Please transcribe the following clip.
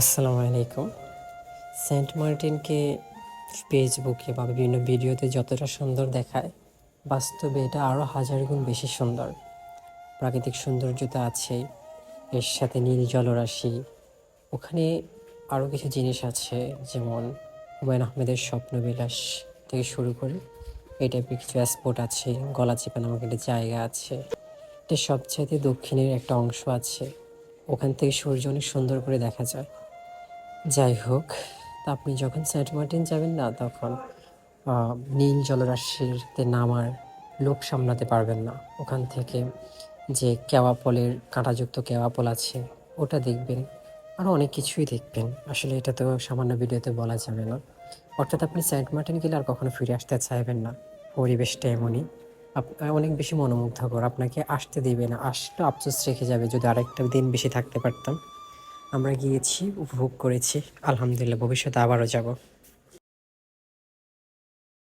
আসসালামু আলাইকুম। সেন্ট মার্টিনকে ফেসবুকে বা বিভিন্ন ভিডিওতে যতটা সুন্দর দেখায়, বাস্তবে এটা আরও হাজার গুণ বেশি সুন্দর। প্রাকৃতিক সৌন্দর্য তো এর সাথে নীল জলরাশি, ওখানে আরও কিছু জিনিস আছে, যেমন হুমায়ুন আহমেদের স্বপ্নবিলাস থেকে শুরু করে এই টাইপের কিছু স্পট আছে, গলা চেপা নামক একটা জায়গা আছে। এটা সবচাইতে দক্ষিণের একটা অংশ আছে, ওখান থেকে সূর্য অনেক সুন্দর করে দেখা যায়। যাই হোক আপনি যখন সেন্ট মার্টিন যাবেন না, তখন নীল জলরাশিতে নামার লোভ সামলাতে পারবেন না। ওখান থেকে যে কেওয়া পলের কাঁটাযুক্ত কেওয়া পল আছে, ওটা দেখবেন। আরও অনেক কিছুই দেখবেন। আসলে এটা তো সামান্য ভিডিওতে বলা যাবে না। অর্থাৎ আপনি সেন্ট মার্টিন গেলে আর কখনো ফিরে আসতে চাইবেন না। পরিবেশটা এমনই। অনেক বেশি মনোমুগ্ধকর। আপনাকে আসতে দিবে না। আসলে আফসোস রেখে যাবে যদি আরেকটা দিন বেশি থাকতে পারতাম। আমরা গিয়েছি উপভোগ করেছি। আলহামদুলিল্লাহ ভবিষ্যতে আবারও যাব।